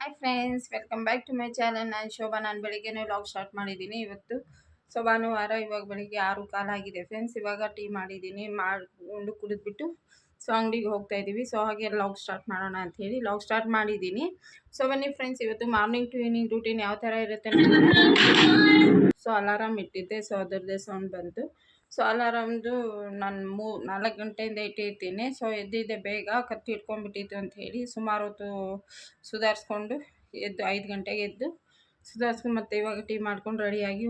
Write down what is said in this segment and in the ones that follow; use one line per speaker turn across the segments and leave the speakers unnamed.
Hi friends welcome back to my channel ನಾನು ಶೋಭಾ. ನಾನು ಬೆಳಿಗ್ಗೆನೇ vlog start ಮಾಡಿದ್ದೀನಿ ಇವತ್ತು. ಸೊ ಭಾನುವಾರ ಇವಾಗ ಬೆಳಿಗ್ಗೆ ಆರು ಕಾಲಾಗಿದೆ ಫ್ರೆಂಡ್ಸ್ ಇವಾಗ ಟೀ ಮಾಡಿದ್ದೀನಿ ಮಾಡಿಕೊಂಡು ಕುಡಿದ್ಬಿಟ್ಟು ಸೊ ಅಂಗಡಿಗೆ ಹೋಗ್ತಾ ಇದ್ದೀವಿ ಸೊ ಹಾಗೆ ಲಾಗ್ ಸ್ಟಾರ್ಟ್ ಮಾಡೋಣ ಅಂತ ಹೇಳಿ ಲಾಗ್ ಸ್ಟಾರ್ಟ್ ಮಾಡಿದ್ದೀನಿ ಸೊ ಬನ್ನಿ ಫ್ರೆಂಡ್ಸ್ ಇವತ್ತು ಮಾರ್ನಿಂಗ್ ಟು ಈವ್ನಿಂಗ್ ರೂಟೀನ್ ಯಾವ ಥರ ಇರುತ್ತೆ ಸೊ ಅಲಾರಾಮ್ ಇಟ್ಟಿದ್ದೆ. ಸೊ ಅದರದ್ದೇ ಸೌಂಡ್ ಬಂತು. ಸೊ ಅಲಾರಾಮ್ದು ನಾನು ಮೂ, ನಾಲ್ಕು ಗಂಟೆಯಿಂದ ಇಟ್ಟಿರ್ತೀನಿ ಸೊ ಎದ್ದಿದ್ದೆ ಬೇಗ, ಕತ್ತಿ ಇಟ್ಕೊಂಡ್ಬಿಟ್ಟಿತ್ತು ಅಂತ ಹೇಳಿ ಸುಮಾರು ಹೊತ್ತು ಸುಧಾರಿಸ್ಕೊಂಡು ಎದ್ದು ಐದು ಗಂಟೆಗೆ ಎದ್ದು ಸುಧಾರಿಸ್ಕೊಂಡು ಮತ್ತೆ ಇವಾಗ ಟೀ ಮಾಡ್ಕೊಂಡು ರೆಡಿಯಾಗಿ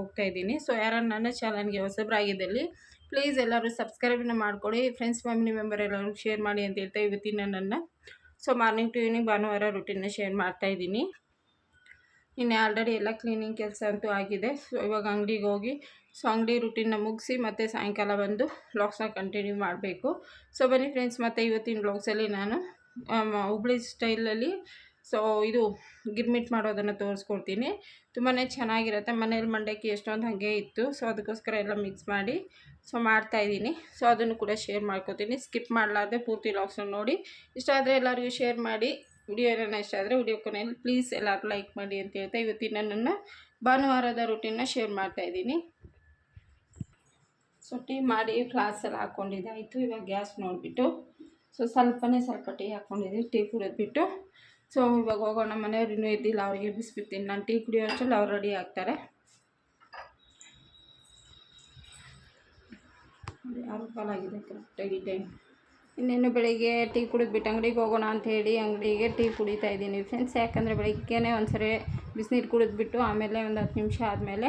ಹೋಗ್ತಾ ಇದ್ದೀನಿ. ಸೊ ಯಾರು ನನ್ನ ಚಾನಲ್ಗೆ ಹೊಸಬ್ರಾಗಿದ್ದಲ್ಲಿ ಪ್ಲೀಸ್ ಎಲ್ಲರೂ ಸಬ್ಸ್ಕ್ರೈಬ್ನ ಮಾಡ್ಕೊಳ್ಳಿ. ಫ್ರೆಂಡ್ಸ್, ಫ್ಯಾಮಿಲಿ ಮೆಂಬರ್ ಎಲ್ಲರೂ ಶೇರ್ ಮಾಡಿ ಅಂತ ಹೇಳ್ತಾ ಇವತ್ತಿನ ನನ್ನ. ಸೊ ಮಾರ್ನಿಂಗ್ ಟು ಈವ್ನಿಂಗ್ ಭಾನುವಾರ ರುಟೀನ್ನ ಶೇರ್ ಮಾಡ್ತಾ ಇದ್ದೀನಿ. ನಿನ್ನೆ ಆಲ್ರೆಡಿ ಎಲ್ಲ ಕ್ಲೀನಿಂಗ್ ಕೆಲಸ ಅಂತೂ ಆಗಿದೆ. ಸೊ ಇವಾಗ ಅಂಗಡಿಗೆ ಹೋಗಿ ಸೊ ಅಂಗಡಿ ರುಟೀನ್ನ ಮುಗಿಸಿ ಮತ್ತು ಸಾಯಂಕಾಲ ಬಂದು ಬ್ಲಾಗ್ಸ್ನ ಕಂಟಿನ್ಯೂ ಮಾಡಬೇಕು. ಸೊ ಬನ್ನಿ ಫ್ರೆಂಡ್ಸ್ ಮತ್ತು ಇವತ್ತಿನ ಬ್ಲಾಗ್ಸಲ್ಲಿ ನಾನು ಹುಬ್ಳಿ ಸ್ಟೈಲಲ್ಲಿ ಸೊ ಇದು ಗಿರ್ಮಿಟ್ ಮಾಡೋದನ್ನು ತೋರಿಸ್ಕೊಡ್ತೀನಿ. ತುಂಬಾ ಚೆನ್ನಾಗಿರುತ್ತೆ. ಮನೇಲಿ ಮಂಡಕ್ಕಿ ಎಷ್ಟೊಂದು ಹಾಗೆ ಇತ್ತು. ಸೊ ಅದಕ್ಕೋಸ್ಕರ ಎಲ್ಲ ಮಿಕ್ಸ್ ಮಾಡಿ ಸೊ ಮಾಡ್ತಾಯಿದ್ದೀನಿ ಸೊ ಅದನ್ನು ಕೂಡ ಶೇರ್ ಮಾಡ್ಕೊತೀನಿ. ಸ್ಕಿಪ್ ಮಾಡಲಾರ್ದೆ ಪೂರ್ತಿ ವ್ಲಾಗ್ಸ್ನ ನೋಡಿ. ಇಷ್ಟ ಆದರೆ ಎಲ್ಲರಿಗೂ ಶೇರ್ ಮಾಡಿ. ವಿಡಿಯೋ ಏನಾರ ಇಷ್ಟ ಆದರೆ ವಿಡಿಯೋ ಕೊನೆಯಲ್ಲಿ ಪ್ಲೀಸ್ ಎಲ್ಲರೂ ಲೈಕ್ ಮಾಡಿ ಅಂತ ಹೇಳ್ತಾ ಇವತ್ತಿನ ನನ್ನ ಭಾನುವಾರದ ರುಟೀನ್ನ ಶೇರ್ ಮಾಡ್ತಾಯಿದ್ದೀನಿ ಸೊ ಟೀ ಮಾಡಿ ಫ್ಲಾಸಲ್ಲಿ ಹಾಕ್ಕೊಂಡಿದ್ದಾಯಿತು ಇವಾಗ ಗ್ಯಾಸ್ ನೋಡಿಬಿಟ್ಟು ಸೊ ಸ್ವಲ್ಪನೇ ಸ್ವಲ್ಪ ಟೀ ಹಾಕ್ಕೊಂಡಿದ್ದೀವಿ ಟೀ ಕುಡಿದ್ಬಿಟ್ಟು ಸೊ ಇವಾಗ ಹೋಗೋಣ. ಮನೆಯವ್ರು ಇನ್ನೂ ಇದ್ದಿಲ್ಲ, ಅವರಿಗೆ ಬಿಸ್ಬಿಡ್ತೀನಿ. ನಾನು ಟೀ ಕುಡಿಯೋ ಅಷ್ಟರಲ್ಲಿ ಅವ್ರು ರೆಡಿ ಆಗ್ತಾರೆ. ಆರು ಕಾಲಾಗಿದೆ ಕರೆಕ್ಟಾಗಿ ಟೈಮ್ ಇನ್ನೇನು ಬೆಳಿಗ್ಗೆ ಟೀ ಕುಡಿದ್ಬಿಟ್ಟು ಅಂಗಡಿಗೆ ಹೋಗೋಣ ಅಂತ ಹೇಳಿ ಅಂಗಡಿಗೆ ಟೀ ಕುಡಿತಾ ಇದ್ದೀನಿ. ಫ್ರೆಂಡ್ಸ್ ಯಾಕಂದರೆ ಬೆಳಿಗ್ಗೆನೇ ಒಂದ್ಸರಿ ಬಿಸಿನೀರು ಕುಡಿದ್ಬಿಟ್ಟು, ಆಮೇಲೆ ಒಂದು ಹತ್ತು ನಿಮಿಷ ಆದಮೇಲೆ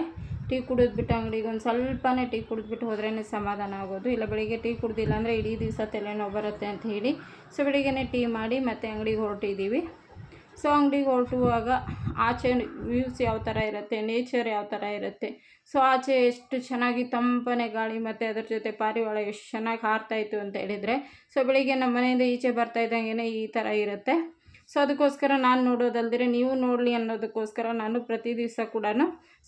ಟೀ ಕುಡಿದ್ಬಿಟ್ಟು ಅಂಗಡಿಗೆ ಒಂದು ಸ್ವಲ್ಪನೇ ಟೀ ಕುಡಿದ್ಬಿಟ್ಟು ಹೋದ್ರೇ ಸಮಾಧಾನ ಆಗೋದು. ಇಲ್ಲ ಬೆಳಿಗ್ಗೆ ಟೀ ಕುಡ್ದಿಲ್ಲ ಅಂದರೆ ಇಡೀ ದಿವಸ ತಲೆನೋವು ಬರುತ್ತೆ ಅಂತ ಹೇಳಿ ಸೊ ಬೆಳಿಗ್ಗೆ ಟೀ ಮಾಡಿ ಮತ್ತೆ ಅಂಗಡಿಗೆ ಹೊರಟಿದ್ದೀವಿ ಸೊ ಅಂಗಡಿಗೆ ಹೊರಟುವಾಗ ಆಚೆ ವ್ಯೂಸ್ ಯಾವ ಥರ ಇರುತ್ತೆ ನೇಚರ್ ಯಾವ ಥರ ಇರುತ್ತೆ, ಸೊ ಆಚೆ ಎಷ್ಟು ಚೆನ್ನಾಗಿ ತಂಪನೆ ಗಾಳಿ ಮತ್ತು ಅದ್ರ ಜೊತೆ ಪಾರಿವಾಳ ಎಷ್ಟು ಚೆನ್ನಾಗಿ ಹಾರ್ತಾಯಿತ್ತು ಅಂತ ಹೇಳಿದರೆ, ಸೊ ಬೆಳಿಗ್ಗೆ ನಮ್ಮ ಮನೆಯಿಂದ ಈಚೆ ಬರ್ತಾ ಇದ್ದಂಗೆ ಈ ಥರ ಇರುತ್ತೆ. ಸೊ ಅದಕ್ಕೋಸ್ಕರ ನಾನು ನೋಡೋದಲ್ದಿರೆ ನೀವು ನೋಡಲಿ ಅನ್ನೋದಕ್ಕೋಸ್ಕರ ನಾನು ಪ್ರತಿ ದಿವಸ ಕೂಡ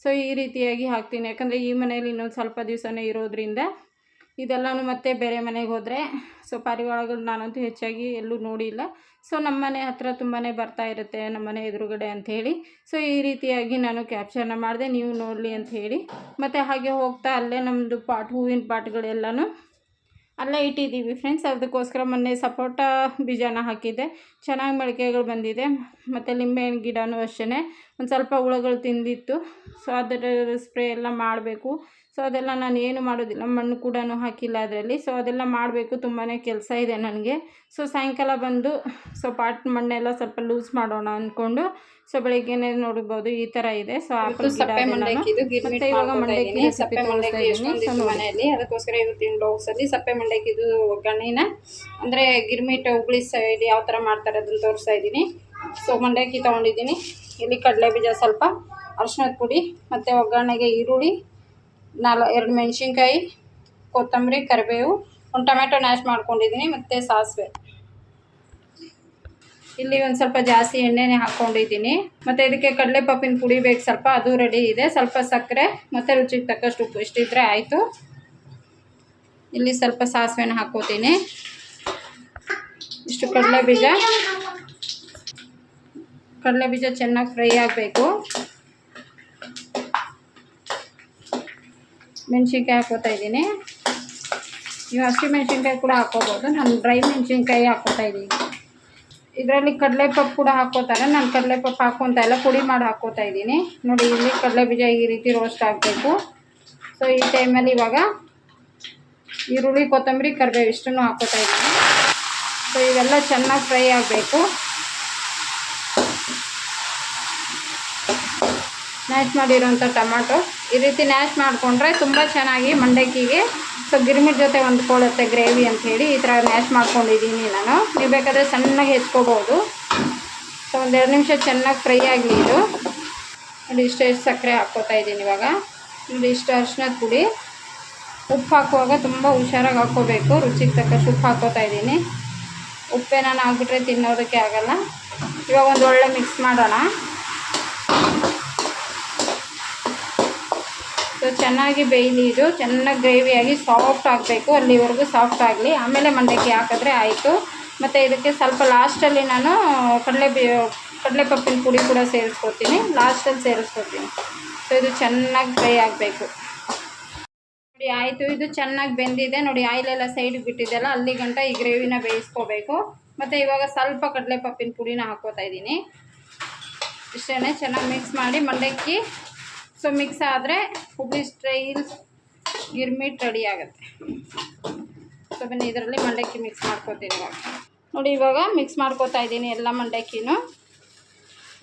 ಸೊ ಈ ರೀತಿಯಾಗಿ ಹಾಕ್ತೀನಿ. ಯಾಕಂದರೆ ಈ ಮನೇಲಿ ಇನ್ನೊಂದು ಸ್ವಲ್ಪ ದಿವಸನೇ ಇರೋದ್ರಿಂದ ಇದೆಲ್ಲನೂ ಮತ್ತೆ ಬೇರೆ ಮನೆಗೆ ಹೋದರೆ ಸೊ ಪಾರಿವಾಳಗಳು ನಾನಂತೂ ಹೆಚ್ಚಾಗಿ ಎಲ್ಲೂ ನೋಡಿಲ್ಲ. ಸೊ ನಮ್ಮ ಮನೆ ಹತ್ರ ತುಂಬಾ ಬರ್ತಾ ಇರುತ್ತೆ ನಮ್ಮ ಮನೆ ಎದುರುಗಡೆ ಅಂಥೇಳಿ ಸೊ ಈ ರೀತಿಯಾಗಿ ನಾನು ಕ್ಯಾಪ್ಚರ್ನ ಮಾಡಿದೆ, ನೀವು ನೋಡಲಿ ಅಂತ ಹೇಳಿ ಮತ್ತು ಹಾಗೆ ಹೋಗ್ತಾ ಅಲ್ಲೇ ನಮ್ಮದು ಪಾಟ್, ಹೂವಿನ ಪಾಟ್ಗಳೆಲ್ಲನೂ ಅಲ್ಲೇ ಇಟ್ಟಿದ್ದೀವಿ ಫ್ರೆಂಡ್ಸ್ ಅದಕ್ಕೋಸ್ಕರ ಮೊನ್ನೆ ಸಪೋಟ ಬೀಜನ ಹಾಕಿದ್ದೆ. ಚೆನ್ನಾಗಿ ಮೊಳಕೆಗಳು ಬಂದಿದೆ. ಮತ್ತು ಲಿಂಬೆಹಣ್ಣು ಗಿಡನೂ ಅಷ್ಟೇ ಒಂದು ಸ್ವಲ್ಪ ಹುಳುಗಳು ತಿಂದಿತ್ತು. ಸೊ ಅದರ ಸ್ಪ್ರೇ ಎಲ್ಲ ಮಾಡಬೇಕು. ಸೊ ಅದೆಲ್ಲ ನಾನು ಏನು ಮಾಡೋದಿಲ್ಲ. ಮಣ್ಣು ಕೂಡ ಹಾಕಿಲ್ಲ ಅದರಲ್ಲಿ. ಸೊ ಅದೆಲ್ಲ ಮಾಡಬೇಕು. ತುಂಬಾ ಕೆಲಸ ಇದೆ ನನಗೆ. ಸೊ ಸಾಯಂಕಾಲ ಬಂದು ಸೊ ಪಾಟ್ ಮಣ್ಣೆಲ್ಲ ಸ್ವಲ್ಪ ಲೂಸ್ ಮಾಡೋಣ ಅಂದ್ಕೊಂಡು ಸೊ ಬೆಳಿಗ್ಗೆನೇ ನೋಡ್ಬೋದು ಈ ಥರ ಇದೆ. ಸೊ ಮತ್ತೆ ಇವಾಗ ಮಂಡಕ್ಕಿ.
ಸಪ್ಪೆ ಮಂಡಕ್ಕಿ. ಮನೆಯಲ್ಲಿ. ಅದಕ್ಕೋಸ್ಕರ ಇವತ್ತಿನ ಬ್ಲೌಸ್ ಅಲ್ಲಿ ಸಪ್ಪೆ ಮಂಡಕ್ಕಿದು ಒಗ್ಗರಣೆನ ಅಂದ್ರೆ ಗಿರ್ಮಿಟ್ ಹುಬ್ಳಿ ಸೈಡ್ ಯಾವ ತರ ಮಾಡ್ತಾರೆ ಅದನ್ನು ತೋರಿಸ್ತಾ ಇದ್ದೀನಿ. ಸೊ ಮಂಡಕ್ಕಿ ತಗೊಂಡಿದ್ದೀನಿ. ಇಲ್ಲಿ ಕಡಲೆ ಬೀಜ ಸ್ವಲ್ಪ ಅರ್ಶಿಣದ ಪುಡಿ ಮತ್ತೆ ಒಗ್ಗರಣೆಗೆ ಈರುಳ್ಳಿ ನಾಲ್, ಎರಡು ಮೆಣಸಿನ್ಕಾಯಿ, ಕೊತ್ತಂಬರಿ, ಕರಿಬೇವು, ಒಂದು ಟೊಮೆಟೊ ನ್ಯಾಶ್ ಮಾಡ್ಕೊಂಡಿದ್ದೀನಿ ಮತ್ತು ಸಾಸಿವೆ. ಇಲ್ಲಿ ಒಂದು ಸ್ವಲ್ಪ ಜಾಸ್ತಿ ಎಣ್ಣೆನೇ ಹಾಕ್ಕೊಂಡಿದ್ದೀನಿ ಮತ್ತು ಇದಕ್ಕೆ ಕಡಲೆ ಪಪ್ಪಿನ ಪುಡಿ ಬೇಕು ಸ್ವಲ್ಪ, ಅದು ರೆಡಿ ಇದೆ. ಸ್ವಲ್ಪ ಸಕ್ಕರೆ, ಮತ್ತು ರುಚಿಗೆ ತಕ್ಕಷ್ಟು ಉಪ್ಪು. ಇಷ್ಟಿದ್ರೆ ಆಯಿತು. ಇಲ್ಲಿ ಸ್ವಲ್ಪ ಸಾಸಿವೆನ ಹಾಕೋತೀನಿ. ಇಷ್ಟು ಕಡಲೆ ಬೀಜ ಕಡಲೆ ಬೀಜ ಚೆನ್ನಾಗಿ ಫ್ರೈ ಆಗಬೇಕು. ಮೆಣಸಿನ್ಕಾಯಿ ಹಾಕೋತಾ ಇದ್ದೀನಿ. ನೀವು ಹಸಿ ಮೆಣಸಿನ್ಕಾಯಿ ಕೂಡ ಹಾಕೋಬೋದು. ನಾನು ಡ್ರೈ ಮೆಣಸಿನ್ಕಾಯಿ ಹಾಕೋತಾ ಇದ್ದೀನಿ. ಇದರಲ್ಲಿ ಕಡಲೆಪಪ್ಪು ಕೂಡ ಹಾಕೋತಾರೆ. ನಾನು ಕಡಲೆಪಪ್ಪು ಹಾಕ್ಕೊತಾ ಎಲ್ಲ ಪುಡಿ ಮಾಡಿ ಹಾಕೋತಾ ಇದ್ದೀನಿ. ನೋಡಿ, ಇಲ್ಲಿ ಕಡಲೆ ಬೀಜ ಈ ರೀತಿ ರೋಸ್ಟ್ ಆಗಬೇಕು. ಸೊ ಈ ಟೈಮಲ್ಲಿ ಇವಾಗ ಈರುಳ್ಳಿ, ಕೊತ್ತಂಬರಿ, ಕರಿಬೇವು ಇಷ್ಟನ್ನು ಹಾಕೋತಾ ಇದ್ದೀನಿ. ಸೊ ಇವೆಲ್ಲ ಚೆನ್ನಾಗಿ ಫ್ರೈ ಆಗಬೇಕು. ನ್ಯಾಶ್ ಮಾಡಿರೋಂಥ ಟೊಮಾಟೊ. ಈ ರೀತಿ ನ್ಯಾಶ್ ಮಾಡಿಕೊಂಡ್ರೆ ತುಂಬ ಚೆನ್ನಾಗಿ ಮಂಡಕ್ಕಿಗೆ ಸೊ ಗಿರ್ಮಿಟ್ ಜೊತೆ ಹೊಂದ್ಕೊಳ್ಳುತ್ತೆ ಗ್ರೇವಿ ಅಂತ ಹೇಳಿ ಈ ಥರ ನ್ಯಾಶ್ ಮಾಡ್ಕೊಂಡಿದ್ದೀನಿ ನಾನು. ನೀವು ಬೇಕಾದರೆ ಸಣ್ಣಗೆ ಹೆಚ್ಕೋಬೋದು. ಸೊ ಒಂದೆರಡು ನಿಮಿಷ ಚೆನ್ನಾಗಿ ಫ್ರೈ ಆಗಲಿ ಇದು. ನೋಡಿ ಇಷ್ಟು ಸಕ್ಕರೆ ಹಾಕ್ಕೋತಾ ಇದ್ದೀನಿ ಇವಾಗ. ನೋಡಿ ಇಷ್ಟು ಅರಿಶಿನದ ಪುಡಿ. ಉಪ್ಪು ಹಾಕುವಾಗ ತುಂಬ ಹುಷಾರಾಗಿ ಹಾಕ್ಕೋಬೇಕು. ರುಚಿಗೆ ತಕ್ಕಷ್ಟು ಉಪ್ಪು ಹಾಕ್ಕೋತಾ ಇದ್ದೀನಿ. ಉಪ್ಪೇನಾನು ಹಾಕ್ಬಿಟ್ರೆ ತಿನ್ನೋದಕ್ಕೆ ಆಗಲ್ಲ. ಇವಾಗ ಒಂದು ಒಳ್ಳೆ ಮಿಕ್ಸ್ ಮಾಡೋಣ. ಸೊ ಚೆನ್ನಾಗಿ ಬೇಯಲಿ ಇದು. ಚೆನ್ನಾಗಿ ಗ್ರೇವಿಯಾಗಿ ಸಾಫ್ಟ್ ಆಗಬೇಕು. ಅಲ್ಲಿವರೆಗೂ ಸಾಫ್ಟ್ ಆಗಲಿ. ಆಮೇಲೆ ಮಂಡಕ್ಕಿ ಹಾಕಿದ್ರೆ ಆಯಿತು. ಮತ್ತು ಇದಕ್ಕೆ ಸ್ವಲ್ಪ ಲಾಸ್ಟಲ್ಲಿ ನಾನು ಕಡಲೆ ಕಡಲೆ
ಕಡಲೆಪಪ್ಪಿನ ಪುಡಿ ಕೂಡ ಸೇರಿಸ್ಕೊತೀನಿ ಲಾಸ್ಟಲ್ಲಿ ಸೇರಿಸ್ಕೊತೀನಿ ಸೊ ಇದು ಚೆನ್ನಾಗಿ ಫ್ರೈ ಆಗಬೇಕು. ನೋಡಿ, ಆಯಿತು. ಇದು ಚೆನ್ನಾಗಿ ಬೆಂದಿದೆ. ನೋಡಿ, ಆಯಿಲೆಲ್ಲ ಸೈಡಿಗೆ ಬಿಟ್ಟಿದ್ದೆಲ್ಲ ಅಲ್ಲಿ ಗಂಟ ಈ ಗ್ರೇವಿನ ಬೇಯಿಸ್ಕೋಬೇಕು. ಮತ್ತು ಇವಾಗ ಸ್ವಲ್ಪ ಕಡಲೆ ಪಪ್ಪಿನ ಪುಡಿನ ಹಾಕೋತಾ ಇದ್ದೀನಿ. ಇಷ್ಟೇ ಚೆನ್ನಾಗಿ ಮಿಕ್ಸ್ ಮಾಡಿ ಮಂಡಕ್ಕಿ ಸೊ ಮಿಕ್ಸ್ ಆದರೆ ಹುಬ್ಳಿ ಸ್ಟ್ರೈಲ್ ಗಿರ್ಮಿಟ್ ರೆಡಿ ಆಗುತ್ತೆ. ಸೊ ಬನ್ನಿ, ಇದರಲ್ಲಿ ಮಂಡಕ್ಕಿ ಮಿಕ್ಸ್ ಮಾಡ್ಕೊತೀನಿ ಇವಾಗ. ನೋಡಿ, ಇವಾಗ ಮಿಕ್ಸ್ ಮಾಡ್ಕೊತಾ ಇದ್ದೀನಿ ಎಲ್ಲ ಮಂಡಕ್ಕಿನೂ.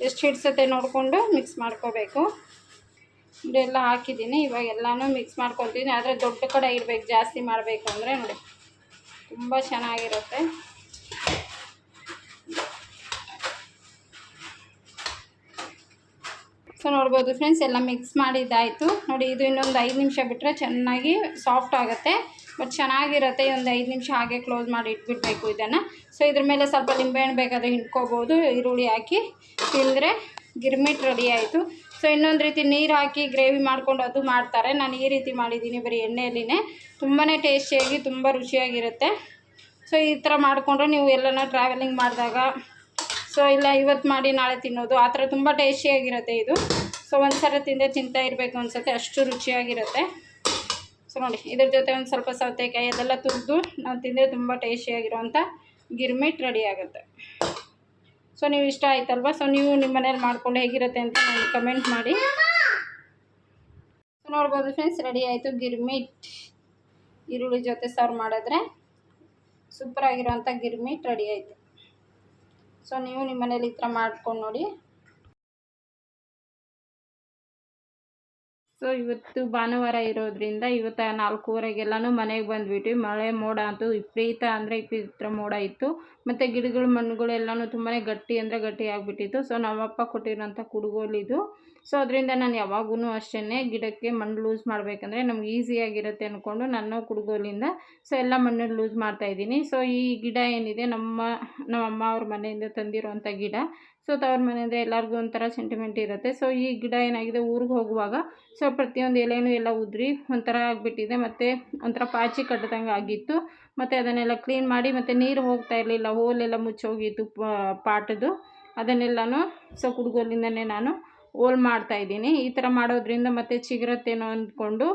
ಎಷ್ಟು ಹಿಡ್ಸತ್ತೆ ನೋಡಿಕೊಂಡು ಮಿಕ್ಸ್ ಮಾಡ್ಕೋಬೇಕು. ಇದೆಲ್ಲ ಹಾಕಿದ್ದೀನಿ. ಇವಾಗ ಎಲ್ಲನೂ ಮಿಕ್ಸ್ ಮಾಡ್ಕೊತೀನಿ. ಆದರೆ ದೊಡ್ಡ ಕಡೆ ಇಡಬೇಕು, ಜಾಸ್ತಿ ಮಾಡಬೇಕು ಅಂದರೆ ನೋಡಿ, ತುಂಬ ಚೆನ್ನಾಗಿರುತ್ತೆ. ಸೊ ನೋಡ್ಬೋದು ಫ್ರೆಂಡ್ಸ್, ಎಲ್ಲ ಮಿಕ್ಸ್ ಮಾಡಿದ್ದಾಯಿತು. ನೋಡಿ, ಇದು ಇನ್ನೊಂದು ಐದು ನಿಮಿಷ ಬಿಟ್ಟರೆ ಚೆನ್ನಾಗಿ ಸಾಫ್ಟ್ ಆಗುತ್ತೆ. ಬಟ್ ಚೆನ್ನಾಗಿರುತ್ತೆ, ಒಂದು ಐದು ನಿಮಿಷ ಹಾಗೆ ಕ್ಲೋಸ್ ಮಾಡಿ ಇಟ್ಬಿಡಬೇಕು ಇದನ್ನು. ಸೊ ಇದ್ರ ಮೇಲೆ ಸ್ವಲ್ಪ ನಿಂಬೆಹಣ್ಣು ಬೇಕಾದರೆ ಹಿಂಡ್ಕೋಬೋದು, ಈರುಳ್ಳಿ ಹಾಕಿ ತಿಂದರೆ ಗಿರ್ಮಿಟ್ ರೆಡಿ ಆಯಿತು. ಸೊ ಇನ್ನೊಂದು ರೀತಿ ನೀರು ಹಾಕಿ ಗ್ರೇವಿ ಮಾಡ್ಕೊಂಡು ಅದು ಮಾಡ್ತಾರೆ. ನಾನು ಈ ರೀತಿ ಮಾಡಿದ್ದೀನಿ ಬರೀ ಎಣ್ಣೆಯಲ್ಲಿನೇ. ತುಂಬಾ ಟೇಸ್ಟಿಯಾಗಿ, ತುಂಬ ರುಚಿಯಾಗಿರುತ್ತೆ. ಸೊ ಈ ಥರ ಮಾಡಿಕೊಂಡ್ರೆ ನೀವು ಎಲ್ಲನ ಟ್ರಾವೆಲಿಂಗ್ ಮಾಡಿದಾಗ ಸೊ ಇಲ್ಲ ಇವತ್ತು ಮಾಡಿ ನಾಳೆ ತಿನ್ನೋದು. ಆ ಥರ ತುಂಬ ಟೇಸ್ಟಿಯಾಗಿರುತ್ತೆ ಇದು. ಸೊ ಒಂದು ಸಲ ತಿಂದರೆ ತಿಂತಾ ಇರಬೇಕು ಅನ್ಸುತ್ತೆ. ಅಷ್ಟು ರುಚಿಯಾಗಿರುತ್ತೆ. ಸೊ ನೋಡಿ, ಇದ್ರ ಜೊತೆ ಒಂದು ಸ್ವಲ್ಪ ಸೌತೆಕಾಯಿ ಅದೆಲ್ಲ ತುರಿದು ನಾವು ತಿಂದರೆ ತುಂಬ ಟೇಸ್ಟಿಯಾಗಿರೋವಂಥ ಗಿರ್ಮಿಟ್ ರೆಡಿ ಆಗುತ್ತೆ. ಸೊ ನೀವು ಇಷ್ಟ ಆಯ್ತಲ್ವಾ? ಸೊ ನೀವು ನಿಮ್ಮ ಮನೇಲಿ ಮಾಡ್ಕೊಂಡು ಹೇಗಿರುತ್ತೆ ಅಂತ ನನಗೆ ಕಮೆಂಟ್ ಮಾಡಿ. ಸೊ ನೋಡ್ಬೋದು ಫ್ರೆಂಡ್ಸ್ ರೆಡಿ ಆಯಿತು ಗಿರ್ಮಿಟ್. ಈರುಳ್ಳಿ ಜೊತೆ ಸರ್ವ್ ಮಾಡಿದ್ರೆ ಸೂಪರ್ ಆಗಿರೋಂಥ ಗಿರ್ಮಿಟ್ ರೆಡಿ ಆಯಿತು. ಸೊ ನೀವು ನಿಮ್ಮ ಮನೇಲಿ ಈ ಥರ ಮಾಡ್ಕೊಂಡು ನೋಡಿ. ಸೊ ಇವತ್ತು ಭಾನುವಾರ ಇರೋದ್ರಿಂದ ಇವತ್ತು ನಾಲ್ಕೂವರೆಗೆಲ್ಲನೂ ಮನೆಗೆ ಬಂದುಬಿಟ್ಟು ಮಳೆ ಮೋಡ ಅಂತೂ ವಿಪರೀತ ಅಂದರೆ ವಿಪರೀತ ಮೋಡ ಇತ್ತು. ಮತ್ತು ಗಿಡಗಳು ಮಣ್ಣುಗಳೆಲ್ಲನೂ ತುಂಬಾ ಗಟ್ಟಿ ಅಂದರೆ ಗಟ್ಟಿ ಆಗಿಬಿಟ್ಟಿತ್ತು. ಸೊ ನಮ್ಮಪ್ಪ ಕೊಟ್ಟಿರೋಂಥ ಕುಡುಗೋಲಿದು ಸೊ ಅದರಿಂದ ನಾನು ಯಾವಾಗೂ ಅಷ್ಟೇ ಗಿಡಕ್ಕೆ ಮಣ್ಣು ಲೂಸ್ ಮಾಡಬೇಕಂದ್ರೆ ನಮ್ಗೆ ಈಸಿಯಾಗಿರುತ್ತೆ ಅಂದ್ಕೊಂಡು ನಾನು ಕುಡುಗೋಲಿಂದ ಸೊ ಎಲ್ಲ ಮಣ್ಣನ್ನು ಲೂಸ್ ಮಾಡ್ತಾ ಇದ್ದೀನಿ. ಸೊ ಈ ಗಿಡ ಏನಿದೆ ನಮ್ಮ ನಮ್ಮ ಅಮ್ಮ ಅವ್ರ ಮನೆಯಿಂದ ತಂದಿರುವಂಥ ಗಿಡ. ಸೊ ತವ್ರ ಮನೆಯಿಂದ ಎಲ್ಲರಿಗೂ ಒಂಥರ ಸೆಂಟಿಮೆಂಟ್ ಇರುತ್ತೆ. ಸೊ ಈ ಗಿಡ ಏನಾಗಿದೆ ಊರಿಗೆ ಹೋಗುವಾಗ ಸೊ ಪ್ರತಿಯೊಂದು ಎಲೆನೂ ಎಲ್ಲ ಉದುರಿ ಒಂಥರ ಆಗಿಬಿಟ್ಟಿದೆ. ಮತ್ತು ಒಂಥರ ಪಾಚಿ ಕಟ್ಟದಂಗೆ ಆಗಿತ್ತು. ಮತ್ತು ಅದನ್ನೆಲ್ಲ ಕ್ಲೀನ್ ಮಾಡಿ ಮತ್ತು ನೀರು ಹೋಗ್ತಾ ಇರಲಿಲ್ಲ. ಹೋಲೆಲ್ಲ ಮುಚ್ಚೋಗಿತ್ತು ಪಾಟದು. ಅದನ್ನೆಲ್ಲನೂ ಸೊ ಕುಡುಗೋಲಿಂದನೇ ನಾನು ಓಲ್ ಮಾಡ್ತಾಯಿದ್ದೀನಿ ಈ ಥರ ಮಾಡೋದ್ರಿಂದ ಮತ್ತು ಚಿಗುರತ್ತೇನೋ ಅಂದ್ಕೊಂಡು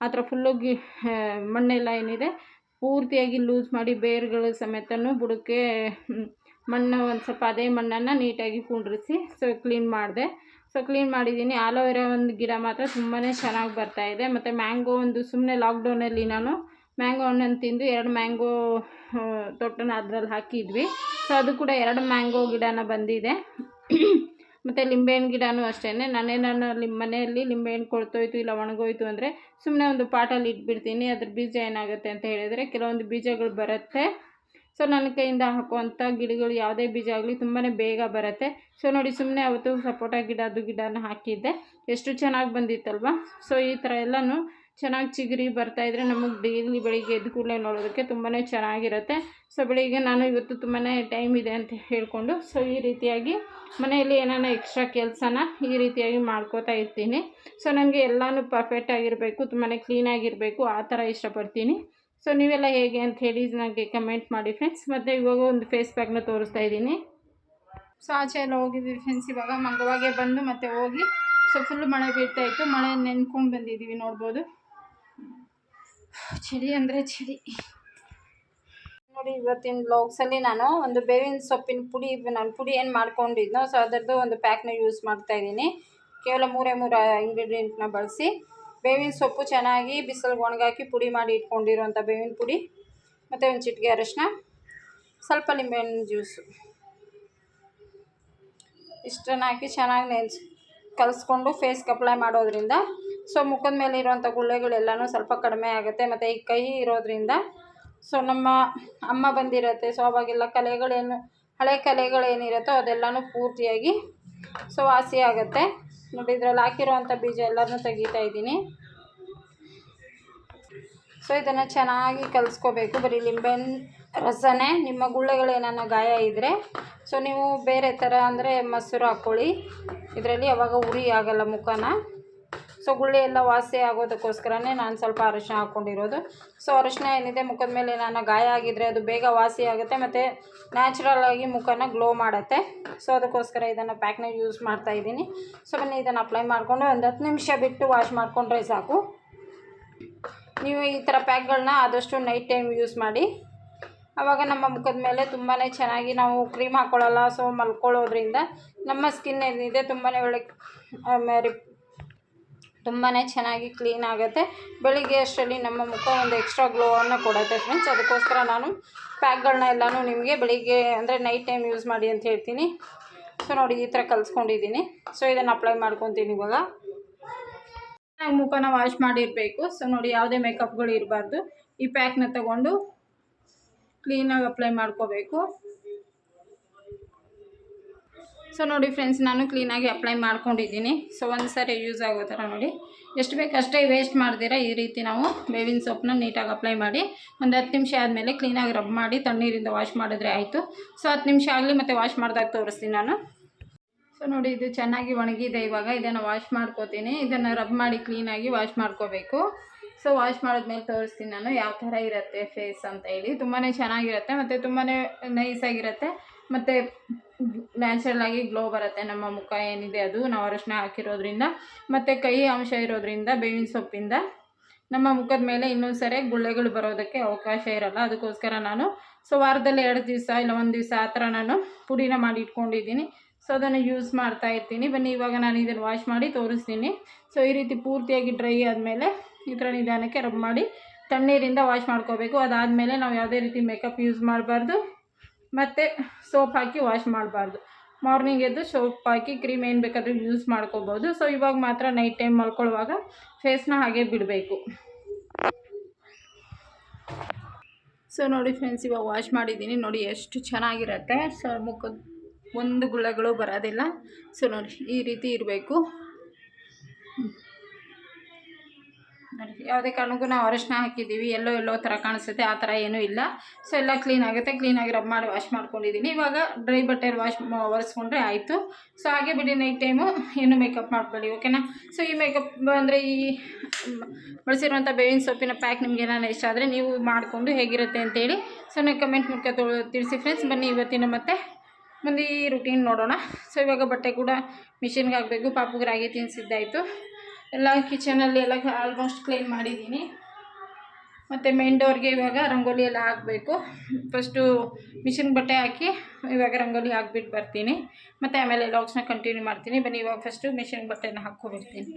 ಆ ಥರ ಫುಲ್ಲು ಗಿ ಮಣ್ಣೆಲ್ಲ ಏನಿದೆ, ಪೂರ್ತಿಯಾಗಿ ಲೂಸ್ ಮಾಡಿ ಬೇರುಗಳು ಸಮೇತನೂ ಬುಡಕ್ಕೆ ಮಣ್ಣು ಒಂದು ಸ್ವಲ್ಪ ಅದೇ ಮಣ್ಣನ್ನು ನೀಟಾಗಿ ಕುಂಡ್ರಿಸಿ ಸೊ ಕ್ಲೀನ್ ಮಾಡಿದೆ. ಸೊ ಕ್ಲೀನ್ ಮಾಡಿದ್ದೀನಿ. ಆಲೋವೆರಾ ಒಂದು ಗಿಡ ಮಾತ್ರ ತುಂಬಾ ಚೆನ್ನಾಗಿ ಬರ್ತಾಯಿದೆ ಮತ್ತು ಮ್ಯಾಂಗೋ ಒಂದು ಸುಮ್ಮನೆ ಲಾಕ್ಡೌನಲ್ಲಿ ನಾನು ಮ್ಯಾಂಗೋ ಹಣ್ಣನ್ನು ತಿಂದು ಎರಡು ಮ್ಯಾಂಗೋ ತೊಟ್ಟನ್ನು ಅದರಲ್ಲಿ ಹಾಕಿದ್ವಿ. ಸೊ ಅದು ಕೂಡ ಎರಡು ಮ್ಯಾಂಗೋ ಗಿಡನ ಬಂದಿದೆ. ಮತ್ತು ಲಿಂಬೆಹಣ್ಣು ಗಿಡನೂ ಅಷ್ಟೇ ನಾನೇ ನಾನು ಲಿಂ ಮನೆಯಲ್ಲಿ ಲಿಂಬೆಹಣ್ಣು ಕೊಳ್ತೋಯ್ತು ಇಲ್ಲ ಒಣಗೋಯ್ತು ಅಂದರೆ ಸುಮ್ಮನೆ ಒಂದು ಪಾಟಲ್ಲಿ ಇಟ್ಬಿಡ್ತೀನಿ. ಅದ್ರ ಬೀಜ ಏನಾಗುತ್ತೆ ಅಂತ ಹೇಳಿದರೆ ಕೆಲವೊಂದು ಬೀಜಗಳು ಬರುತ್ತೆ. ಸೊ, ನನ್ನ ಕೈಯಿಂದ ಹಾಕುವಂಥ ಗಿಡಗಳು ಯಾವುದೇ ಬೀಜ ಆಗಲಿ ತುಂಬಾ ಬೇಗ ಬರುತ್ತೆ. ಸೊ, ನೋಡಿ ಸುಮ್ಮನೆ ಅವತ್ತು ಸಪೋಟ ಗಿಡ, ಅದು ಗಿಡನ ಹಾಕಿದ್ದೆ. ಎಷ್ಟು ಚೆನ್ನಾಗಿ ಬಂದಿತ್ತಲ್ವ? ಸೊ, ಈ ಥರ ಎಲ್ಲನೂ ಚೆನ್ನಾಗಿ ಚಿಗುರಿ ಬರ್ತಾಯಿದ್ರೆ ನಮಗೆ ಡೈಲಿ ಬೆಳಿಗ್ಗೆ ಎದ್ದು ಕೂಡಲೇ ನೋಡೋದಕ್ಕೆ ತುಂಬಾ ಚೆನ್ನಾಗಿರುತ್ತೆ. ಸೊ ಬೆಳಿಗ್ಗೆ ನಾನು ಇವತ್ತು ತುಂಬಾ ಟೈಮ್ ಇದೆ ಅಂತ ಹೇಳಿಕೊಂಡು ಸೊ ಈ ರೀತಿಯಾಗಿ ಮನೆಯಲ್ಲಿ ಏನಾನ ಎಕ್ಸ್ಟ್ರಾ ಕೆಲಸನ ಈ ರೀತಿಯಾಗಿ ಮಾಡ್ಕೋತಾ ಇರ್ತೀನಿ. ಸೊ ನನಗೆ ಎಲ್ಲನೂ ಪರ್ಫೆಕ್ಟಾಗಿರಬೇಕು ತುಂಬಾ ಕ್ಲೀನಾಗಿರಬೇಕು ಆ ಥರ ಇಷ್ಟಪಡ್ತೀನಿ. ಸೊ ನೀವೆಲ್ಲ ಹೇಗೆ ಅಂತ ಹೇಳಿ ನನಗೆ ಕಮೆಂಟ್ ಮಾಡಿ ಫ್ರೆಂಡ್ಸ್ ಮತ್ತು ಇವಾಗ ಒಂದು ಫೇಸ್ ಪ್ಯಾಕ್ನ ತೋರಿಸ್ತಾ ಇದ್ದೀನಿ. ಸೊ ಆಚೆ ಎಲ್ಲ ಹೋಗಿದ್ದೀವಿ ಫ್ರೆಂಡ್ಸ್ ಇವಾಗ ಮಂಗವಾಗೆ ಬಂದು ಮತ್ತೆ ಹೋಗಿ ಸೊ ಫುಲ್ ಮಳೆ ಬೀಳ್ತಾ ಇತ್ತು. ಮಳೆ ನೆನ್ಕೊಂಡು ಬಂದಿದ್ದೀವಿ ನೋಡ್ಬೋದು. ಚಳಿ ಅಂದರೆ ಚಳಿ. ನೋಡಿ, ಇವತ್ತಿನ ಬ್ಲಾಗ್ಸಲ್ಲಿ ನಾನು ಒಂದು ಬೇವಿನ ಸೊಪ್ಪಿನ ಪುಡಿ, ನಾನು ಪುಡಿ ಏನು ಮಾಡ್ಕೊಂಡಿದ್ನೋ ಸೊ ಅದರದ್ದು ಒಂದು ಪ್ಯಾಕ್ನ ಯೂಸ್ ಮಾಡ್ತಾ ಇದ್ದೀನಿ. ಕೇವಲ ಮೂರೇ ಮೂರು ಇಂಗ್ರೀಡಿಯೆಂಟ್ನ ಬಳಸಿ. ಬೇವಿನ ಸೊಪ್ಪು ಚೆನ್ನಾಗಿ ಬಿಸಿಲಿಗೆ ಒಣಗಾಕಿ ಪುಡಿ ಮಾಡಿ ಇಟ್ಕೊಂಡಿರೋಂಥ ಬೇವಿನ ಪುಡಿ. ಮತ್ತು ಒಂದು ಚಿಟಿಕೆ ಅರಶಿನ, ಸ್ವಲ್ಪ ನಿಂಬೆಹಣ್ಣು ಜ್ಯೂಸು ಇಷ್ಟನ್ನು ಹಾಕಿ ಚೆನ್ನಾಗಿ ನೆನೆಸಿ, ಕಲಸ್ಕೊಂಡು ಫೇಸ್ಗೆ ಅಪ್ಲೈ ಮಾಡೋದ್ರಿಂದ ಸೊ ಮುಖದ ಮೇಲೆ ಇರುವಂಥ ಗುಳ್ಳೆಗಳೆಲ್ಲನೂ ಸ್ವಲ್ಪ ಕಡಿಮೆ ಆಗುತ್ತೆ. ಮತ್ತು ಈ ಕೈ ಇರೋದ್ರಿಂದ ಸೊ ನಮ್ಮ ಅಮ್ಮ ಬಂದಿರುತ್ತೆ. ಸೊ ಅವಾಗೆಲ್ಲ ಕಲೆಗಳೇನು, ಹಳೆ ಕಲೆಗಳೇನಿರುತ್ತೋ ಅದೆಲ್ಲನೂ ಪೂರ್ತಿಯಾಗಿ ಸೊ ವಾಸಿ ಆಗುತ್ತೆ. ನೋಡಿ, ಇದರಲ್ಲಿ ಹಾಕಿರುವಂಥ ಬೀಜ ಎಲ್ಲನೂ ತೆಗಿತಾ ಇದ್ದೀನಿ. ಸೊ ಇದನ್ನು ಚೆನ್ನಾಗಿ ಕಲಿಸ್ಕೋಬೇಕು. ಬರೀ ಲಿಂಬೆಹಣ್ಣು ರಸನೇ. ನಿಮ್ಮ ಗುಳ್ಳೆಗಳೇನಾನ ಗಾಯ ಇದ್ದರೆ ಸೊ ನೀವು ಬೇರೆ ಥರ ಅಂದರೆ ಮೊಸರು ಹಾಕ್ಕೊಳ್ಳಿ. ಇದರಲ್ಲಿ ಯಾವಾಗ ಉರಿ ಆಗಲ್ಲ ಮುಖನ. ಸೊ ಗುಳ್ಳೆ ಎಲ್ಲ ವಾಸಿ ಆಗೋದಕ್ಕೋಸ್ಕರನೇ ನಾನು ಸ್ವಲ್ಪ ಅರಿಶಿನ ಹಾಕ್ಕೊಂಡಿರೋದು ಸೊ ಅರಿಶಿನ ಏನಿದೆ ಮುಖದ ಮೇಲೆ ನಾನು ಗಾಯ ಆಗಿದ್ದರೆ ಅದು ಬೇಗ ವಾಸಿ ಆಗುತ್ತೆ ಮತ್ತು ನ್ಯಾಚುರಲ್ ಆಗಿ ಮುಖನ ಗ್ಲೋ ಮಾಡುತ್ತೆ. ಸೊ ಅದಕ್ಕೋಸ್ಕರ ಇದನ್ನು ಪ್ಯಾಕ್ನ ಯೂಸ್ ಮಾಡ್ತಾ ಇದ್ದೀನಿ. ಸೊ ಬನ್ನಿ ಇದನ್ನು ಅಪ್ಲೈ ಮಾಡಿಕೊಂಡು ಒಂದು ಹತ್ತು ನಿಮಿಷ ಬಿಟ್ಟು ವಾಶ್ ಮಾಡಿಕೊಂಡ್ರೆ ಸಾಕು. ನೀವು ಈ ಥರ ಪ್ಯಾಕ್ಗಳನ್ನ ಆದಷ್ಟು ನೈಟ್ ಟೈಮ್ ಯೂಸ್ ಮಾಡಿ. ಆವಾಗ ನಮ್ಮ ಮುಖದ ಮೇಲೆ ತುಂಬಾ ಚೆನ್ನಾಗಿ ನಾವು ಕ್ರೀಮ್ ಹಾಕ್ಕೊಳ್ಳಲ್ಲ ಸೊ ಮಲ್ಕೊಳ್ಳೋದ್ರಿಂದ ನಮ್ಮ ಸ್ಕಿನ್ ಏನಿದೆ ತುಂಬಾ ಒಳ್ಳೆ ತುಂಬಾ ಚೆನ್ನಾಗಿ ಕ್ಲೀನ್ ಆಗುತ್ತೆ. ಬೆಳಿಗ್ಗೆ ಅಷ್ಟರಲ್ಲಿ ನಮ್ಮ ಮುಖ ಒಂದು ಎಕ್ಸ್ಟ್ರಾ ಗ್ಲೋವನ್ನು ಕೊಡುತ್ತೆ ಫ್ರೆಂಡ್ಸ್ ಅದಕ್ಕೋಸ್ಕರ ನಾನು ಪ್ಯಾಕ್ಗಳನ್ನ ಎಲ್ಲನೂ ನಿಮಗೆ ಬೆಳಿಗ್ಗೆ ಅಂದರೆ ನೈಟ್ ಟೈಮ್ ಯೂಸ್ ಮಾಡಿ ಅಂತ ಹೇಳ್ತೀನಿ. ಸೊ ನೋಡಿ ಈ ಥರ ಕಲಿಸ್ಕೊಂಡಿದ್ದೀನಿ. ಸೊ ಇದನ್ನು ಅಪ್ಲೈ ಮಾಡ್ಕೊತೀನಿ ಇವಾಗ. ಚೆನ್ನಾಗಿ ಮುಖನ ವಾಶ್ ಮಾಡಿರಬೇಕು. ಸೊ ನೋಡಿ ಯಾವುದೇ ಮೇಕಪ್ಗಳು ಇರಬಾರ್ದು. ಈ ಪ್ಯಾಕ್ನ ತಗೊಂಡು ಕ್ಲೀನಾಗಿ ಅಪ್ಲೈ ಮಾಡ್ಕೋಬೇಕು. ಸೊ ನೋಡಿ ಫ್ರೆಂಡ್ಸ್ ನಾನು ಕ್ಲೀನಾಗಿ ಅಪ್ಲೈ ಮಾಡ್ಕೊಂಡಿದ್ದೀನಿ. ಸೊ ಒಂದು ಸಾರಿ ಯೂಸ್ ಆಗೋ ಥರ ನೋಡಿ. ಎಷ್ಟು ಅಷ್ಟೇ ವೇಸ್ಟ್ ಮಾಡ್ದಿರ ಈ ರೀತಿ ನಾವು ಬೇವಿನ ಸೊಪ್ಪನ್ನ ನೀಟಾಗಿ ಅಪ್ಲೈ ಮಾಡಿ, ಒಂದು ಹತ್ತು ನಿಮಿಷ ಆದಮೇಲೆ ಕ್ಲೀನಾಗಿ ರಬ್ ಮಾಡಿ, ತಣ್ಣೀರಿಂದ ವಾಶ್ ಮಾಡಿದ್ರೆ ಆಯಿತು. ಸೊ ಹತ್ತು ನಿಮಿಷ ಆಗಲಿ ಮತ್ತು ವಾಶ್ ಮಾಡಿದಾಗ ತೋರಿಸ್ತೀನಿ ನಾನು. ಸೊ ನೋಡಿ ಇದು ಚೆನ್ನಾಗಿ ಒಣಗಿದೆ ಇವಾಗ. ಇದನ್ನು ವಾಶ್ ಮಾಡ್ಕೋತೀನಿ. ಇದನ್ನು ರಬ್ ಮಾಡಿ ಕ್ಲೀನಾಗಿ ವಾಶ್ ಮಾಡ್ಕೋಬೇಕು. ಸೊ ವಾಶ್ ಮಾಡಿದ್ಮೇಲೆ ತೋರಿಸ್ತೀನಿ ನಾನು ಯಾವ ಥರ ಇರುತ್ತೆ ಫೇಸ್ ಅಂತ ಹೇಳಿ. ತುಂಬಾ ಚೆನ್ನಾಗಿರುತ್ತೆ ಮತ್ತು ತುಂಬಾ ನೈಸಾಗಿರುತ್ತೆ ಮತ್ತು ನ್ಯಾಚುರಲ್ ಆಗಿ ಗ್ಲೋ ಬರುತ್ತೆ. ನಮ್ಮ ಮುಖ ಏನಿದೆ ಅದು ನಾವು ಅರಶಿನ ಹಾಕಿರೋದ್ರಿಂದ, ಮತ್ತು ಕಹಿ ಅಂಶ ಇರೋದ್ರಿಂದ, ಬೇವಿನ ಸೊಪ್ಪಿಂದ ನಮ್ಮ ಮುಖದ ಮೇಲೆ ಇನ್ನೊಂದು ಸರಿ ಗುಳ್ಳೆಗಳು ಬರೋದಕ್ಕೆ ಅವಕಾಶ ಇರಲ್ಲ. ಅದಕ್ಕೋಸ್ಕರ ನಾನು ಸೊ ವಾರದಲ್ಲಿ ಎರಡು ದಿವಸ ಇಲ್ಲ, ಒಂದು ದಿವಸ ಆ ಥರ ನಾನು ಪುಡಿನ ಮಾಡಿ ಇಟ್ಕೊಂಡಿದ್ದೀನಿ. ಸೊ ಅದನ್ನು ಯೂಸ್ ಮಾಡ್ತಾ ಇರ್ತೀನಿ. ಬನ್ನಿ, ಇವಾಗ ನಾನು ಇದನ್ನು ವಾಶ್ ಮಾಡಿ ತೋರಿಸ್ತೀನಿ. ಸೊ ಈ ರೀತಿ ಪೂರ್ತಿಯಾಗಿ ಡ್ರೈ ಆದಮೇಲೆ ಈ ಥರ ನಿಧಾನಕ್ಕೆ ರಬ್ ಮಾಡಿ ತಣ್ಣೀರಿಂದ ವಾಶ್ ಮಾಡ್ಕೋಬೇಕು. ಅದಾದಮೇಲೆ ನಾವು ಯಾವುದೇ ರೀತಿ ಮೇಕಪ್ ಯೂಸ್ ಮಾಡಬಾರ್ದು. ಮತ್ತು ಸೋಪ್ ಹಾಕಿ ವಾಶ್ ಮಾಡಬಾರ್ದು. ಮಾರ್ನಿಂಗ್ ಎದ್ದು ಸೋಪ್ ಹಾಕಿ ಕ್ರೀಮ್ ಏನು ಬೇಕಾದರೂ ಯೂಸ್ ಮಾಡ್ಕೋಬೋದು. ಸೊ ಇವಾಗ ಮಾತ್ರ ನೈಟ್ ಟೈಮ್ ಮಲ್ಕೊಳ್ಳುವಾಗ ಫೇಸ್ನ ಹಾಗೆ ಬಿಡಬೇಕು. ಸೊ ನೋಡಿ ಫ್ರೆಂಡ್ಸ್ ಇವಾಗ ವಾಶ್ ಮಾಡಿದ್ದೀನಿ. ನೋಡಿ ಎಷ್ಟು ಚೆನ್ನಾಗಿರುತ್ತೆ. ಸೊ ಮುಖದ ಒಂದು ಗುಳ್ಳೆಗಳು ಬರೋದಿಲ್ಲ. ಸೊ ನೋಡಿ ಈ ರೀತಿ ಇರಬೇಕು. ಯಾವುದೇ ಕಾರಣಕ್ಕೂ ನಾವು ಅರಶಿನ ಹಾಕಿದ್ದೀವಿ, ಎಲ್ಲೋ ಎಲ್ಲೋ ಥರ ಕಾಣಿಸುತ್ತೆ, ಆ ಥರ ಏನೂ ಇಲ್ಲ. ಸೊ ಎಲ್ಲ ಕ್ಲೀನ್ ಆಗುತ್ತೆ. ಕ್ಲೀನಾಗಿ ರಬ್ ಮಾಡಿ ವಾಶ್ ಮಾಡ್ಕೊಂಡಿದ್ದೀನಿ. ಇವಾಗ ಡ್ರೈ ಬಟ್ಟೆ ವಾಶ್ ಒರೆಸ್ಕೊಂಡ್ರೆ ಆಯಿತು. ಸೊ ಹಾಗೆ ಬಿಡಿ ನೈಟ್ ಟೈಮು ಏನು ಮೇಕಪ್ ಮಾಡ್ಕೊಳ್ಳಿ ಓಕೆನಾ ಸೊ ಈ ಮೇಕಪ್ ಅಂದರೆ ಈ ಬಳಸಿರುವಂಥ ಬೇವಿನ ಸೊಪ್ಪಿನ ಪ್ಯಾಕ್ ನಿಮ್ಗೆ ಏನಾರು ಇಷ್ಟ ಆದರೆ ನೀವು ಮಾಡಿಕೊಂಡು ಹೇಗಿರುತ್ತೆ ಅಂತೇಳಿ ಸೊ ನೀವು ಕಮೆಂಟ್ ಮೂಲಕ ತಿಳಿಸಿ ಫ್ರೆಂಡ್ಸ್ ಬನ್ನಿ ಇವತ್ತಿನ ಮತ್ತೆ ಮುಂದೆ ಈ ರುಟೀನ್ ನೋಡೋಣ. ಸೊ ಇವಾಗ ಬಟ್ಟೆ ಕೂಡ ಮಿಷಿನ್ಗೆ ಹಾಕಬೇಕು. ಪಾಪುಗೆ ರಾಗಿ ತಿನ್ನಿಸಿದ್ದಾಯಿತು ಎಲ್ಲ ಕಿಚನಲ್ಲಿ ಎಲ್ಲ ಆಲ್ಮೋಸ್ಟ್ ಕ್ಲೀನ್ ಮಾಡಿದ್ದೀನಿ. ಮತ್ತು ಮೇನ್ ಡೋರ್ಗೆ ಇವಾಗ ರಂಗೋಲಿ ಎಲ್ಲ ಹಾಕಬೇಕು. ಫಸ್ಟು ಮಿಷಿನ್ ಬಟ್ಟೆ ಹಾಕಿ ಇವಾಗ ರಂಗೋಲಿ ಹಾಕ್ಬಿಟ್ಟು ಬರ್ತೀನಿ. ಮತ್ತು ಆಮೇಲೆ ಲಾಗ್ಸ್ನ ಕಂಟಿನ್ಯೂ ಮಾಡ್ತೀನಿ. ಬನ್ನಿ, ಇವಾಗ ಫಸ್ಟು ಮಿಷಿನ್ ಬಟ್ಟೆನ ಹಾಕ್ಕೊಬಿಡ್ತೀನಿ.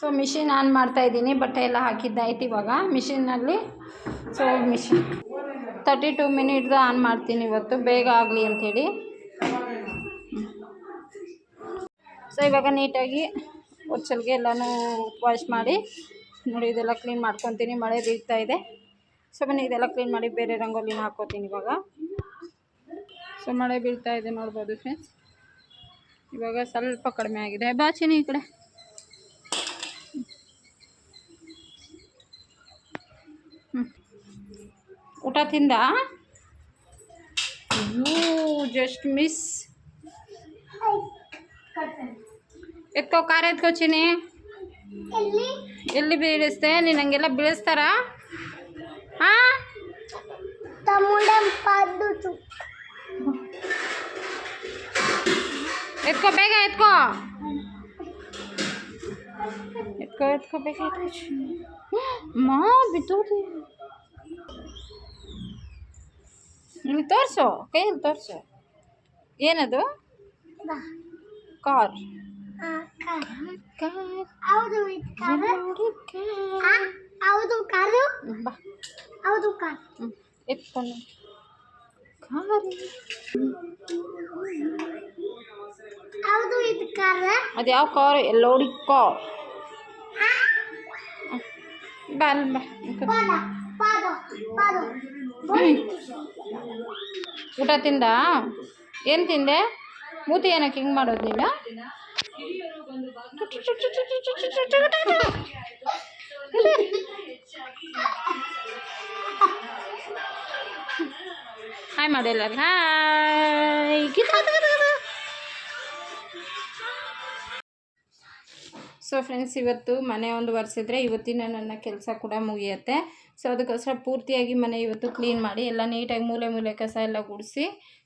ಸೊ ಮಿಷಿನ್ ಆನ್ ಮಾಡ್ತಾ ಇದ್ದೀನಿ. ಬಟ್ಟೆ ಎಲ್ಲ ಹಾಕಿದ್ದಾಯ್ತು ಇವಾಗ. ಮಿಷಿನಲ್ಲಿ ಸೊ ಮಿಷಿನ್ ತರ್ಟಿ ಟು ಮಿನಿಟ್ದು ಆನ್ ಮಾಡ್ತೀನಿ ಇವತ್ತು. ಬೇಗ ಆಗಲಿ ಅಂಥೇಳಿ. ಸೊ ಇವಾಗ ನೀಟಾಗಿ ಒಚ್ಚಲ್ಗೆ ಎಲ್ಲನೂ ವಾಶ್ ಮಾಡಿ, ನೋಡಿ ಇದೆಲ್ಲ ಕ್ಲೀನ್ ಮಾಡ್ಕೊತೀನಿ. ಮಳೆ ಬೀಳ್ತಾ ಇದೆ. ಸೊ ಬನ್ನಿ, ಇದೆಲ್ಲ ಕ್ಲೀನ್ ಮಾಡಿ ಬೇರೆ ರಂಗೋಲಿನ ಹಾಕೋತೀನಿ ಇವಾಗ. ಸೊ ಮಳೆ ಬೀಳ್ತಾ ಇದೆ ನೋಡ್ಬೋದು ಫ್ರೆಂಡ್ಸ್ ಇವಾಗ ಸ್ವಲ್ಪ ಕಡಿಮೆ ಆಗಿದೆ. ಬಾಚಿನಿ ಈ ಕಡೆ. ಊಟ ತಿಂದ? ಯೂ ಜಸ್ಟ್ ಮಿಸ್ ಎತ್ಕೋ ಕಾರ ಎತ್ಕೋ ಚಿನಿ ಎಲ್ಲಿ ಬೀಳಿಸ್ತೆ ನೀನು ಹಂಗೆಲ್ಲ ಬೀಳಿಸ್ತಾರ ಹಾಂ ಎತ್ಕೋ ಬೇಗ ಎತ್ಕೋ ಎತ್ಕೋ ಎತ್ಕೋ ಬೇಗ ಎತ್ಕೋ ಚಿನಿ. ಮಾ ಬಿದ್ದೋದೆ ಇಲ್ಲಿ ತೋರಿಸು ಕೈಯಲ್ಲಿ ತೋರಿಸು ಏನದು ಕಾರ್ ಕಾರ್
ಹೌದು ಇದು ಕಾರು. ಹೌದು ಕಾರು. ಹೌದು ಕಾರು.
ಎತ್ಕೊಂಡು. ಕಾರ್.
ಹೌದು ಇದು ಕಾರು.
ಅದು ಯಾವ ಕಾರ್? ಎಲ್ಲೋಡಿ ಕಾರ್. ಬಾ ಅಲ್ಲಿ ಬಾ ಊಟ ತಿಂದ? ಏನು ತಿಂದೆ? ಮೂತಿ ಏನಕ್ಕೆ ಹಿಂಗೆ ಮಾಡೋದಿಲ್ಲ ನೀನು? ಹಾಯ್ ಮಾಡಿ ಹಾಯ್ ಸೊ ಫ್ರೆಂಡ್ಸ್ ಇವತ್ತು ಮನೆ ಒಂದು ಒರೆಸಿದ್ರೆ ಇವತ್ತಿನ ನನ್ನ ಕೆಲಸ ಕೂಡ ಮುಗಿಯುತ್ತೆ ಸೊ ಅದಕ್ಕೋಸ್ಕರ ಪೂರ್ತಿಯಾಗಿ ಮನೆ ಇವತ್ತು ಕ್ಲೀನ್ ಮಾಡಿ ಎಲ್ಲ ನೀಟಾಗಿ ಮೂಲೆ ಮೂಲೆ ಕಸ ಎಲ್ಲ ಗುಡಿಸಿ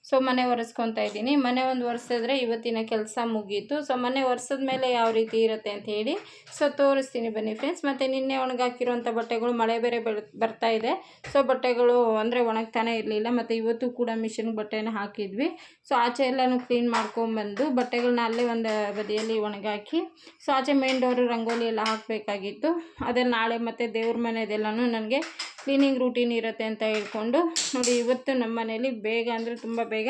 ಸೊ ಮನೆ ಒರೆಸ್ಕೊತಾ ಇದ್ದೀನಿ. ಮನೆ ಒಂದು ಒರೆಸಿದ್ರೆ ಇವತ್ತಿನ ಕೆಲಸ ಮುಗೀತು. ಸೊ ಮನೆ ಒರೆಸಿದ ಮೇಲೆ ಯಾವ ರೀತಿ ಇರುತ್ತೆ ಅಂತ ಹೇಳಿ ಸೊ ತೋರಿಸ್ತೀನಿ ಬನ್ನಿ ಫ್ರೆಂಡ್ಸ್. ಮತ್ತು ನಿನ್ನೆ ಒಣಗಾಕಿರೋಂಥ ಬಟ್ಟೆಗಳು ಮಳೆ ಬೇರೆ ಬರ್ತಾ ಇದೆ. ಸೊ ಬಟ್ಟೆಗಳು ಅಂದರೆ ಒಣಗ್ತಾನೆ ಇರಲಿಲ್ಲ. ಮತ್ತು ಇವತ್ತು ಕೂಡ ಮಿಷಿನ್ಗೆ ಬಟ್ಟೆನ ಹಾಕಿದ್ವಿ. ಸೊ ಆಚೆ ಎಲ್ಲನೂ ಕ್ಲೀನ್ ಮಾಡ್ಕೊಂಬಂದು ಬಟ್ಟೆಗಳನ್ನ ಅಲ್ಲೇ ಒಂದು ಬದಿಯಲ್ಲಿ ಒಣಗಾಕಿ ಸೊ ಆಚೆ ಮೇನ್ ಡೋರು ರಂಗೋಲಿ ಎಲ್ಲ ಹಾಕಬೇಕಾಗಿತ್ತು. ಅದೇ ನಾಳೆ ಮತ್ತು ದೇವ್ರ ಮನೆದೆಲ್ಲನೂ ನನಗೆ ಕ್ಲೀನಿಂಗ್ ರೂಟೀನ್ ಇರುತ್ತೆ ಅಂತ ಹೇಳ್ಕೊಂಡು ನೋಡಿ ಇವತ್ತು ನಮ್ಮ ಮನೇಲಿ ಬೇಗ ಅಂದರೆ ತುಂಬ ಬೇಗ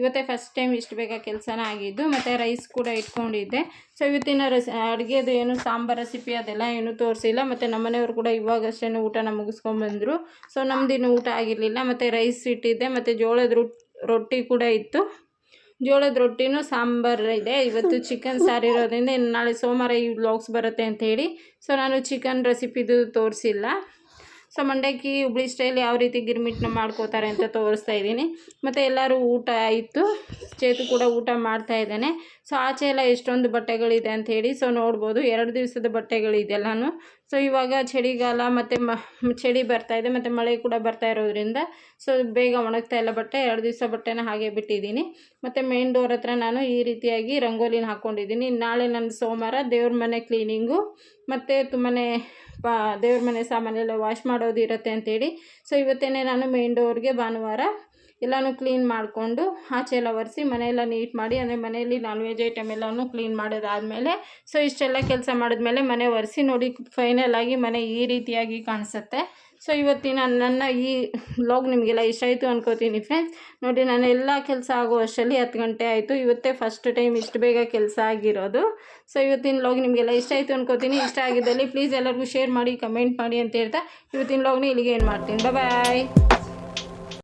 ಇವತ್ತೇ ಫಸ್ಟ್ ಟೈಮ್ ಇಷ್ಟು ಬೇಗ ಕೆಲಸನ ಆಗಿದ್ದು ಮತ್ತು ರೈಸ್ ಕೂಡ ಇಟ್ಕೊಂಡಿದ್ದೆ. ಸೊ ಇವತ್ತಿನ ರೆಸ್ ಅಡುಗೆದು ಏನು ಸಾಂಬಾರು ರೆಸಿಪಿ ಅದೆಲ್ಲ ಏನೂ ತೋರಿಸಿಲ್ಲ. ಮತ್ತು ನಮ್ಮನೆಯವರು ಕೂಡ ಇವಾಗಷ್ಟೇ ಊಟನ ಮುಗಿಸ್ಕೊಂಬಂದರು. ಸೊ ನಮ್ಮದಿನ್ನು ಊಟ ಆಗಿರಲಿಲ್ಲ. ಮತ್ತು ರೈಸ್ ಇಟ್ಟಿದ್ದೆ. ಮತ್ತು ಜೋಳದ ರೊಟ್ ರೊಟ್ಟಿ ಕೂಡ ಇತ್ತು. ಜೋಳದ ರೊಟ್ಟಿನೂ ಸಾಂಬಾರ್ ಇದೆ. ಇವತ್ತು ಚಿಕನ್ ಸಾರು ಇರೋದ್ರಿಂದ ನಾಳೆ ಸೋಮವಾರ ಈ ವ್ಲಾಗ್ಸ್ ಬರುತ್ತೆ ಅಂತ ಹೇಳಿ. ಸೊ ನಾನು ಚಿಕನ್ ರೆಸಿಪಿದು ತೋರಿಸಿಲ್ಲ. ಸೊ ಮಂಡಕ್ಕಿ ಹುಬ್ಳಿ ಸ್ಟೈಲ್ ಯಾವ ರೀತಿ ಗಿರ್ಮಿಟ್ನ ಮಾಡ್ಕೋತಾರೆ ಅಂತ ತೋರಿಸ್ತಾ ಇದ್ದೀನಿ. ಮತ್ತು ಎಲ್ಲರೂ ಊಟ ಆಯಿತು. ಚೇತು ಕೂಡ ಊಟ ಮಾಡ್ತಾ ಇದ್ದಾನೆ. ಸೊ ಆಚೆ ಎಲ್ಲ ಎಷ್ಟೊಂದು ಬಟ್ಟೆಗಳಿದೆ ಅಂತ ಹೇಳಿ. ಸೊ ನೋಡ್ಬೋದು. ಎರಡು ದಿವಸದ ಬಟ್ಟೆಗಳಿದೆಲ್ಲನೂ ಸೊ ಇವಾಗ ಚಳಿಗಾಲ ಮತ್ತು ಮ, ಚಳಿ ಇದೆ, ಮತ್ತು ಮಳೆ ಕೂಡ ಬರ್ತಾ ಇರೋದ್ರಿಂದ ಸೊ ಬೇಗ ಒಣಗ್ತಾ ಇಲ್ಲ ಬಟ್ಟೆ. ಎರಡು ದಿವಸ ಬಟ್ಟೆನ ಹಾಗೆ ಬಿಟ್ಟಿದ್ದೀನಿ. ಮತ್ತು ಮೇನ್ ಡೋರ್ ಹತ್ರ ನಾನು ಈ ರೀತಿಯಾಗಿ ರಂಗೋಲಿನ ಹಾಕ್ಕೊಂಡಿದ್ದೀನಿ ನಾಳೆ ನನ್ನ ಸೋಮವಾರ ದೇವ್ರ ಮನೆ ಕ್ಲೀನಿಂಗು ಮತ್ತು ತುಂಬಾ ಪಾ ದೇವ್ರ ಮನೆ ಸಾಮಾನೆಲ್ಲ ವಾಶ್ ಮಾಡೋದು ಇರುತ್ತೆ ಅಂತೇಳಿ. ಸೊ ಇವತ್ತೇನೆ ನಾನು ಮೇನ್ ಡೋರ್ಗೆ ಭಾನುವಾರ ಎಲ್ಲನೂ ಕ್ಲೀನ್ ಮಾಡಿಕೊಂಡು ಆಚೆ ಎಲ್ಲ ಒರೆಸಿ ಮನೆಯೆಲ್ಲ ನೀಟ್ ಮಾಡಿ, ಅಂದರೆ ಮನೆಯಲ್ಲಿ ನಾನ್ ವೆಜ್ ಐಟಮ್ ಎಲ್ಲನೂ ಕ್ಲೀನ್ ಮಾಡೋದಾದಮೇಲೆ ಸೊ ಇಷ್ಟೆಲ್ಲ ಕೆಲಸ ಮಾಡಿದ್ಮೇಲೆ ಮನೆ ಒರೆಸಿ ನೋಡಿ ಫೈನಲ್ ಆಗಿ ಮನೆ ಈ ರೀತಿಯಾಗಿ ಕಾಣಿಸುತ್ತೆ. ಸೊ ಇವತ್ತಿನ ನನ್ನ ಈ ಬ್ಲಾಗ್ ನಿಮಗೆಲ್ಲ ಇಷ್ಟ ಆಯಿತು ಅನ್ಕೋತೀನಿ ಫ್ರೆಂಡ್ಸ್ ನೋಡಿ, ನಾನು ಎಲ್ಲ ಕೆಲಸ ಆಗೋ ಅಷ್ಟರಲ್ಲಿ ಹತ್ತು ಗಂಟೆ ಆಯಿತು. ಇವತ್ತೇ ಫಸ್ಟ್ ಟೈಮ್ ಇಷ್ಟು ಬೇಗ ಕೆಲಸ ಆಗಿರೋದು. ಸೊ ಇವತ್ತಿನ ಲಾಗ್ ನಿಮಗೆಲ್ಲ ಇಷ್ಟ ಆಯಿತು ಅನ್ಕೋತೀನಿ. ಇಷ್ಟ ಆಗಿದ್ದಲ್ಲಿ ಪ್ಲೀಸ್ ಎಲ್ಲರಿಗೂ ಶೇರ್ ಮಾಡಿ ಕಮೆಂಟ್ ಮಾಡಿ ಅಂತ ಹೇಳ್ತಾ ಇವತ್ತಿನ ಬ್ಲಾಗ್ನ ಇಲ್ಲಿಗೆ ಏನು ಮಾಡ್ತೀನಿ. ಬಾಯ್